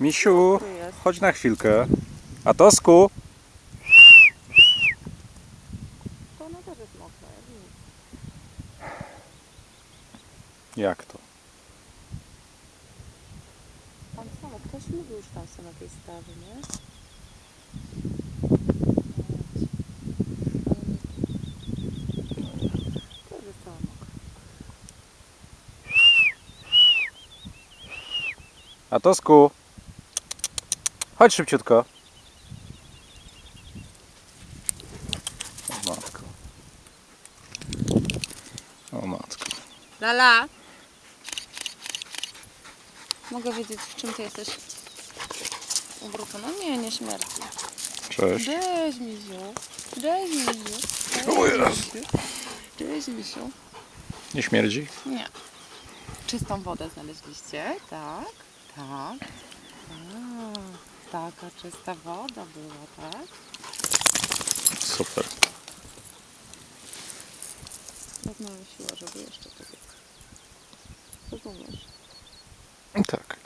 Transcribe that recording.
Misiu, chodź na chwilkę. Atosku! To ona też jest mokra, jak to? Tam samo, ktoś mówił już tam są jakieś stawy, nie? Mokra. Atosku! Chodź szybciutko. O matko. O matko. Lala! Mogę wiedzieć, w czym ty jesteś ubrudzona? Nie, nie śmierci. Cześć. Cześć, Misiu. Cześć. Cześć, O Jezu. Cześć, Misiu. Nie śmierdzi? Nie. Czystą wodę znaleźliście? Tak, tak. A, taka czysta woda była, tak? Super. Ja znaleźliła, żeby jeszcze to Rozumiesz? Tak.